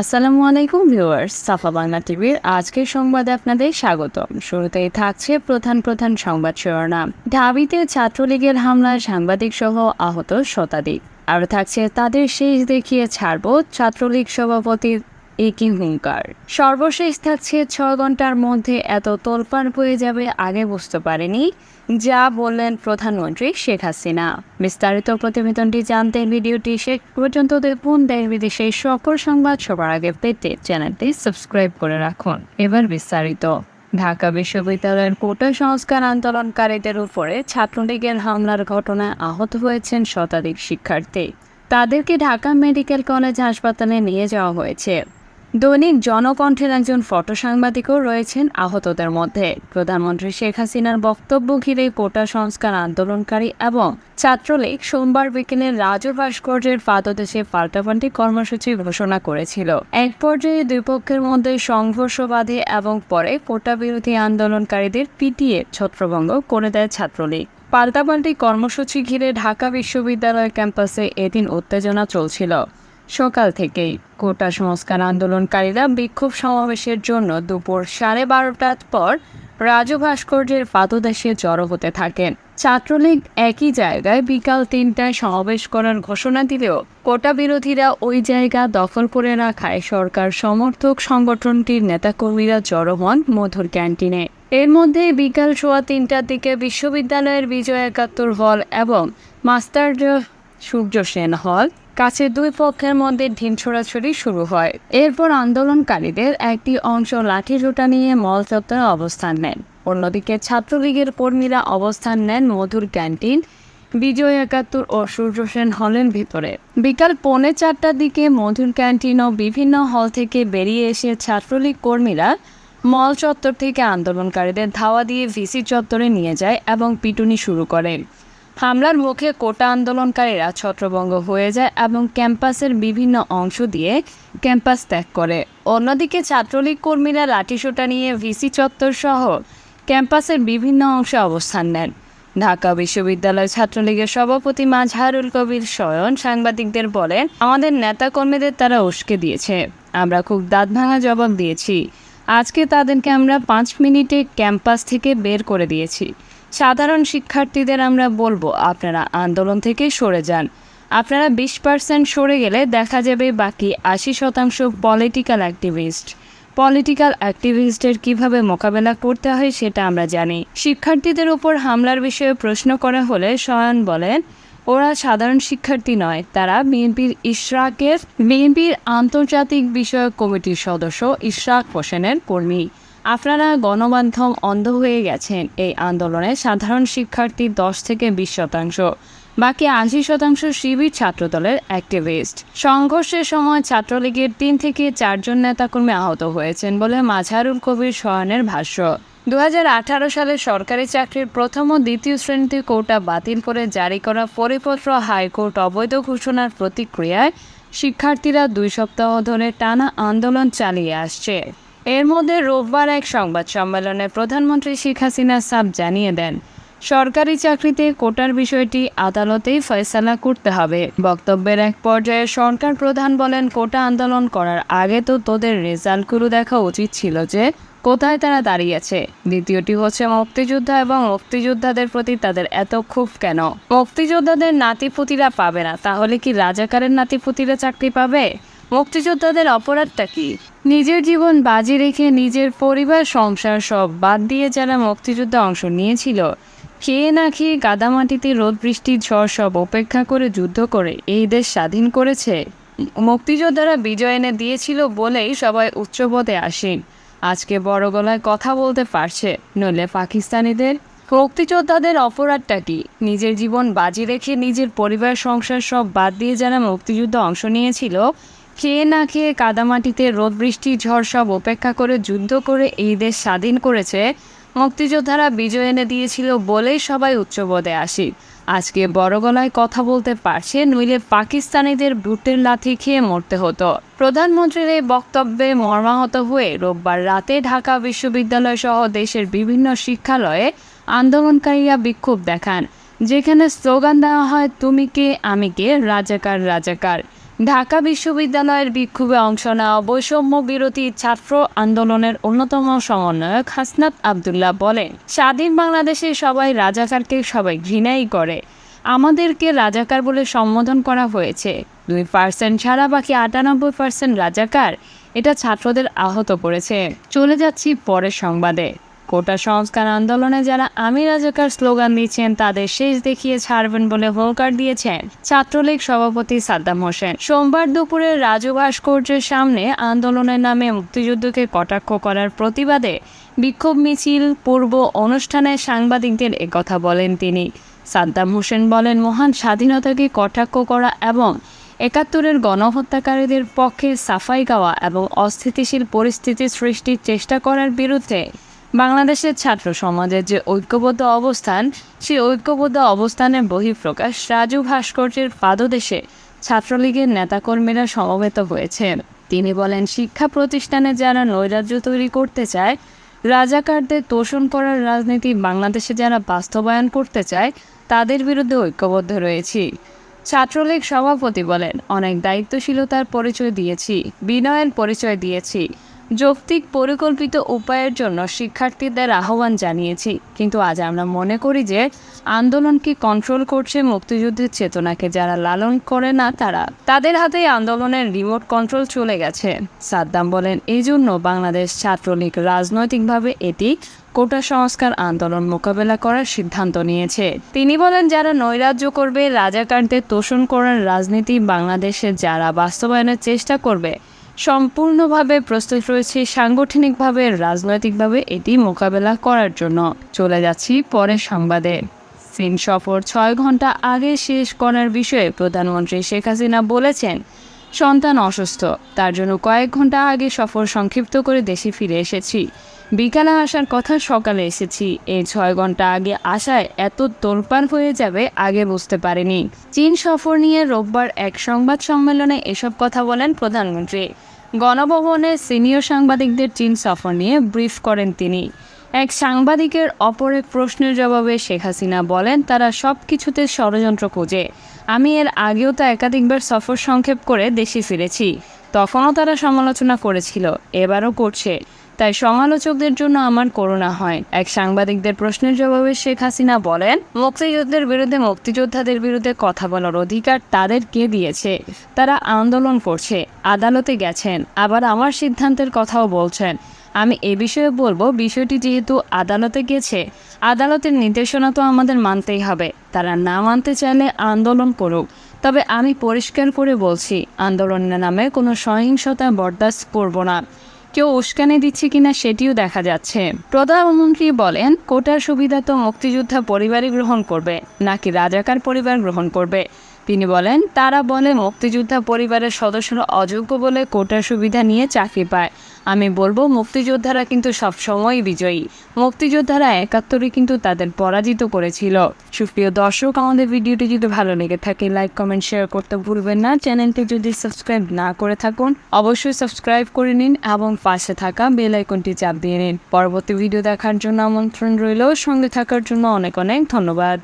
আসসালামু আলাইকুম ভিউয়ার্স, সাফা বাংলা টিভির আজকের সংবাদে আপনাদের স্বাগতম। শুরুতেই থাকছে প্রধান প্রধান সংবাদ শিরোনাম। ঢাবিতে ছাত্রলীগের হামলায় সাংবাদিক সহ আহত শতাধিক। আর থাকছে তাদের শেষ দেখিয়ে ছাড়ব ছাত্রলীগ সভাপতির একই হুঙ্কার। সর্বশেষ থাকছে ছয় ঘণ্টার মধ্যে এত তোলপাড় বয়ে যাবে আগে বুঝতে পারেনি, যা বললেন প্রধানমন্ত্রী শেখ হাসিনা। বিস্তারিত প্রতিবেদনটি জানতে ভিডিওটি শেষ পর্যন্ত দেখুন। দেশ বিদেশের সকল সংবাদ সবার আগে পেতে চ্যানেলটি সাবস্ক্রাইব করে রাখুন। এবার বিস্তারিত। ঢাকা বিশ্ববিদ্যালয়ের কোটা সংস্কার আন্দোলনকারীদের উপরে ছাত্রলীগের হামলার ঘটনায় আহত হয়েছেন শতাধিক শিক্ষার্থী। তাদেরকে ঢাকা মেডিকেল কলেজ হাসপাতালে নিয়ে যাওয়া হয়েছে। দৈনিক জনকণ্ঠের একজন ফটো সাংবাদিকও রয়েছেন আহতদের মধ্যে। প্রধানমন্ত্রী শেখ হাসিনার বক্তব্য ঘিরে কোটা সংস্কার আন্দোলনকারী এবং ছাত্রলীগ সোমবার বিকেলে রাজু ভাস্কর্যের পাদদেশে পাল্টাপাল্টি কর্মসূচি ঘোষণা করেছিল। এক পর্যায়ে দুই পক্ষের মধ্যে সংঘর্ষ বাধে এবং পরে কোটা বিরোধী আন্দোলনকারীদের পিটিয়ে ছত্রভঙ্গ করে দেয় ছাত্রলীগ। পাল্টাপাল্টি কর্মসূচি ঘিরে ঢাকা বিশ্ববিদ্যালয় ক্যাম্পাসে এদিন উত্তেজনা চলছিল। সকাল থেকেই কোটা সংস্কার আন্দোলনকারীরা বিক্ষোভ সমাবেশের জন্য দুপুর সাড়ে বারোটার পর রাজু ভাস্কর্যের পাদদেশে জড়ো হতে থাকেন। ছাত্রলীগ একই জায়গায় বিকাল তিনটায় সমাবেশ করার ঘোষণা দিলেও কোটা বিরোধীরা ওই জায়গা দখল করে রাখায় সরকার সমর্থক সংগঠনটির নেতাকর্মীরা জড়ো হন মধুর ক্যান্টিনে। এর মধ্যে বিকাল সোয়া তিনটার দিকে বিশ্ববিদ্যালয়ের বিজয় একাত্তর হল এবং মাস্টার সূর্য সেন হল। কাছে দুই পক্ষের মধ্যে ঢিন ছোড়াছড়ি শুরু হয়। এরপর আন্দোলনকারীদের একটি অংশ লাঠিজোটা নিয়ে মল চত্বরে অবস্থান নেন। অন্যদিকে ছাত্রলীগের কর্মীরা অবস্থান নেন মধুর ক্যান্টিন, বিজয় একাত্তর ও সূর্য সেন হলের ভিতরে। বিকাল পৌনে চারটার দিকে মধুর ক্যান্টিন ও বিভিন্ন হল থেকে বেরিয়ে এসে ছাত্রলীগ কর্মীরা মল চত্বর থেকে আন্দোলনকারীদের ধাওয়া দিয়ে ভিসি চত্বরে নিয়ে যায় এবং পিটুনি শুরু করে হামলার মুখে কোটা আন্দোলনকারীরা ছত্রভঙ্গ হয়ে যায় এবং ক্যাম্পাসের বিভিন্ন অংশ দিয়ে ক্যাম্পাস ত্যাগ করে। অন্যদিকে ছাত্রলীগ কর্মীরা লাঠিসোটা নিয়ে ভিসি চত্বর সহ ক্যাম্পাসের বিভিন্ন অংশে অবস্থান নেন। ঢাকা বিশ্ববিদ্যালয় ছাত্রলীগের সভাপতি মাঝহারুল কবির স্বয়ন সাংবাদিকদের বলেন, আমাদের নেতা কর্মীদের তারা উস্কে দিয়েছে। আমরা খুব দাঁত ভাঙা জবাব দিয়েছি। আজকে তাদেরকে আমরা পাঁচ মিনিটে ক্যাম্পাস থেকে বের করে দিয়েছি। সাধারণ শিক্ষার্থীদের আমরা বলব, আপনারা আন্দোলন থেকে সরে যান। আপনারা বিশ পার্সেন্ট সরে গেলে দেখা যাবে বাকি আশি শতাংশ পলিটিক্যাল অ্যাক্টিভিস্ট। পলিটিক্যাল অ্যাক্টিভিস্টের কীভাবে মোকাবেলা করতে হয় সেটা আমরা জানি। শিক্ষার্থীদের উপর হামলার বিষয়ে প্রশ্ন করা হলে শয়ন বলেন, ওরা সাধারণ শিক্ষার্থী নয়, তারা বিএনপির ইশরাকের, বিএনপির আন্তর্জাতিক বিষয়ক কমিটির সদস্য ইশরাক হোসেনের কর্মী। আপনারা গণমাধ্যম অন্ধ হয়ে গেছেন এই আন্দোলনে সাধারণ শিক্ষার্থী দশ থেকে বিশ শতাংশ। বাকি আশি শতাংশ শিবির ছাত্রদলের অ্যাক্টিভিস্ট। সংঘর্ষের সময় ছাত্রলীগের তিন থেকে চারজন নেতাকর্মী আহত হয়েছেন বলে মাঝারুল কবির শয়নের ভাষ্য। দু আঠারো সালে সরকারি চাকরির প্রথম ও দ্বিতীয় শ্রেণীতে কোটা বাতিল করে জারি করা পরিপত্র হাইকোর্ট অবৈধ ঘোষণার প্রতিক্রিয়ায় শিক্ষার্থীরা দুই সপ্তাহ ধরে টানা আন্দোলন চালিয়ে আসছে। এর মধ্যে রোববার এক সংবাদ সম্মেলনে প্রধানমন্ত্রী শেখ হাসিনা সাব জানিয়ে দেন, সরকারি চাকরিতে কোটার বিষয়টি আদালতেই ফয়সালা করতে হবে। বক্তব্যের এক পর্যায়ে সরকার প্রধান বলেন, কোটা আন্দোলন করার আগে তো তোদের রেজাল্টগুলো দেখা উচিত ছিল যে কোথায় তারা দাঁড়িয়েছে। দ্বিতীয়টি হচ্ছে, মুক্তিযোদ্ধা এবং মুক্তিযোদ্ধাদের প্রতি তাদের এত ক্ষোভ কেন? মুক্তিযোদ্ধাদের নাতিপুতিরা পাবে না, তাহলে কি রাজাকারের নাতিপুতিরা চাকরি পাবে? মুক্তিযোদ্ধাদের অপরাধটা কি? নিজের জীবন বাজি রেখে নিজের পরিবার, সংসার সব বাদ দিয়ে যারা মুক্তিযুদ্ধে অংশ নিয়েছিল খেয়ে না খেয়ে কাদামাটিতে রোদ বৃষ্টির ঝড় সব উপেক্ষা করে যুদ্ধ করে এই দেশ স্বাধীন করেছে? মুক্তিযোদ্ধারা বিজয় এনে দিয়েছিল বলেই সবাই উচ্চপদে আসেন। আজকে বড় গলায় কথা বলতে পারছে নইলে পাকিস্তানিদের? মুক্তিযোদ্ধাদের অপরাধটা কি? নিজের জীবন বাজি রেখে নিজের পরিবার, সংসার সব বাদ দিয়ে যারা মুক্তিযুদ্ধে অংশ নিয়েছিল খেয়ে না খেয়ে কাদামাটিতে রোদ, বৃষ্টি, ঝড় সব উপেক্ষা করে যুদ্ধ করে এই দেশ স্বাধীন করেছে। মুক্তিযোদ্ধারা বিজয় এনে দিয়েছিল বলেই সবাই উচ্চপদে আসি। আজকে বড় গলায় কথা বলতে পারছে নইলে পাকিস্তানিদের বুটের লাথি খেয়ে মরতে হতো। প্রধানমন্ত্রীর এই বক্তব্যে মর্মাহত হয়ে রোববার রাতে ঢাকা বিশ্ববিদ্যালয় সহ দেশের বিভিন্ন শিক্ষালয়ে আন্দোলনকারীরা বিক্ষোভ দেখান। যেখানে স্লোগান দেওয়া হয়, তুমি কে, আমি কে? রাজাকার রাজাকার। ঢাকা বিশ্ববিদ্যালয়ের বিক্ষোভে অংশ নেওয়া বৈষম্য বিরোধী ছাত্র আন্দোলনের অন্যতম সমন্বয়ক হাসনাত আবদুল্লাহ বলেন, স্বাধীন বাংলাদেশে সবাই রাজাকারকে সবাই ঘৃণাই করে। আমাদেরকে রাজাকার বলে সম্বোধন করা হয়েছে। দুই পার্সেন্ট ছাড়া বাকি আটানব্বই পার্সেন্ট রাজাকার এটা ছাত্রদের আহত করেছে। চলে যাচ্ছি পরের সংবাদে। কোটা সংস্কার আন্দোলনে যারা আমি রাজাকার স্লোগান দিচ্ছেন, তাদের শেষ দেখিয়ে ছাড়বেন বলে হোলকার দিয়েছেন ছাত্রলীগ সভাপতি সাদ্দাম হোসেন। সোমবার দুপুরে রাজু ভাস্কর্যের সামনে আন্দোলনের নামে মুক্তিযুদ্ধকে কটাক্ষ করার প্রতিবাদে বিক্ষোভ মিছিল, পূর্ব অনুষ্ঠানে সাংবাদিকদের একথা বলেন তিনি। সাদ্দাম হোসেন বলেন, মহান স্বাধীনতাকে কটাক্ষ করা এবং একাত্তরের গণহত্যাকারীদের পক্ষে সাফাই গাওয়া এবং অস্থিতিশীল পরিস্থিতি সৃষ্টির চেষ্টা করার বিরুদ্ধে বাংলাদেশের ছাত্র সমাজের যে ঐক্যবদ্ধ অবস্থান, সেই ঐক্যবদ্ধ অবস্থানের বহিঃপ্রকাশ রাজু ভাস্কর্যের পাদদেশে ছাত্রলীগের নেতাকর্মীরা সমবেত হয়েছে তিনি বলেন, শিক্ষা প্রতিষ্ঠানে যারা নৈরাজ্য তৈরি করতে চায়, রাজাকারদের তোষণ করার রাজনীতি বাংলাদেশে যারা বাস্তবায়ন করতে চায়, তাদের বিরুদ্ধে ঐক্যবদ্ধ রয়েছি। ছাত্রলীগ সভাপতি বলেন, অনেক দায়িত্বশীলতার পরিচয় দিয়েছি, বিনয়ের পরিচয় দিয়েছি। যৌক্তিক পরিকল্পিত উপায়ের জন্য শিক্ষার্থীদের আহ্বান জানিয়েছি। কিন্তু আজ আমরা মনে করি যে আন্দোলনকে কন্ট্রোল করছে মুক্তিযুদ্ধের চেতনাকে যারা লালন করে না তারা? তাদের হাতেই আন্দোলনের রিমোট কন্ট্রোল চলে গেছে। সাদ্দাম বলেন, এই জন্য বাংলাদেশ ছাত্রলীগ রাজনৈতিকভাবে এটি কোটা সংস্কার আন্দোলন মোকাবেলা করার সিদ্ধান্ত নিয়েছে। তিনি বলেন, যারা নৈরাজ্য করবে, রাজাকারদের তোষণ করার রাজনীতি বাংলাদেশে যারা বাস্তবায়নের চেষ্টা করবে সম্পূর্ণভাবে প্রস্তুত রয়েছে সাংগঠনিকভাবে, রাজনৈতিকভাবে এটি মোকাবেলা করার জন্য। চলে যাচ্ছি পরের সংবাদে। চীন সফর ছয় ঘণ্টা আগে শেষ করার বিষয়ে প্রধানমন্ত্রী শেখ হাসিনা বলেছেন সন্তান অসুস্থ। তার জন্য কয়েক ঘণ্টা আগে সফর সংক্ষিপ্ত করে দেশে ফিরে এসেছি। বিকালে আসার কথা সকালে এসেছি। এই ছয় ঘণ্টা আগে আসায় এত তোলপাড় হয়ে যাবে আগে বুঝতে পারিনি। চীন সফর নিয়ে রোববার এক সংবাদ সম্মেলনে এসব কথা বলেন প্রধানমন্ত্রী। গণভবনে সিনিয়র সাংবাদিকদের চীন সফর নিয়ে ব্রিফ করেন তিনি। এক সাংবাদিকের অপর এক প্রশ্নের জবাবে শেখ হাসিনা বলেন, তারা সব কিছুতে ষড়যন্ত্র খোঁজে। আমি এর আগেও তা একাধিকবার সফর সংক্ষেপ করে দেশে ফিরেছি। তখনও তারা সমালোচনা করেছিল, এবারও করছে। তাই সমালোচকদের জন্য আমার করোনা হয়। এক সাংবাদিকদের প্রশ্নের জবাবে শেখ হাসিনা বলেন মুক্তিযুদ্ধের বিরুদ্ধে মুক্তিযোদ্ধাদের বিরুদ্ধে কথা বলার অধিকার তাদের কে দিয়েছে? তারা আন্দোলন করছে, আদালতে গেছেন, আবার আমার সিদ্ধান্তের কথাও বলছেন। আমি এ বিষয়ে বলব, বিষয়টি যেহেতু আদালতে গেছে, আদালতের নির্দেশনা তো আমাদের মানতেই হবে। তারা না মানতে চাইলে আন্দোলন করুক। তবে আমি পরিষ্কার করে বলছি, আন্দোলনের নামে কোনো সহিংসতা বরদাস্ত করব না। কেউ উস্কানি দিচ্ছে কিনা সেটিও দেখা যাচ্ছে। প্রধানমন্ত্রী বলেন, কোটার সুবিধা তো মুক্তিযোদ্ধা পরিবারই গ্রহণ করবে, নাকি রাজাকার পরিবার গ্রহণ করবে। তিনি বলেন, তারা বলে মুক্তিযোদ্ধা পরিবারের সদস্যরা অযোগ্য বলে কোটার সুবিধা নিয়ে চাকরি পায়। আমি বলব, মুক্তিযোদ্ধারা কিন্তু সবসময়ই বিজয়ী। মুক্তিযোদ্ধারা একাত্তরে কিন্তু তাদের পরাজিত করেছিল। সুপ্রিয় দর্শক, আমাদের ভিডিওটি যদি ভালো লেগে থাকে, লাইক, কমেন্ট, শেয়ার করতে ভুলবেন না। চ্যানেলটি যদি সাবস্ক্রাইব না করে থাকুন, অবশ্যই সাবস্ক্রাইব করে নিন এবং পাশে থাকা বেল আইকনটি চাপ দিয়ে নিন। পরবর্তী ভিডিও দেখার জন্য আমন্ত্রণ রইল। সঙ্গে থাকার জন্য অনেক অনেক ধন্যবাদ।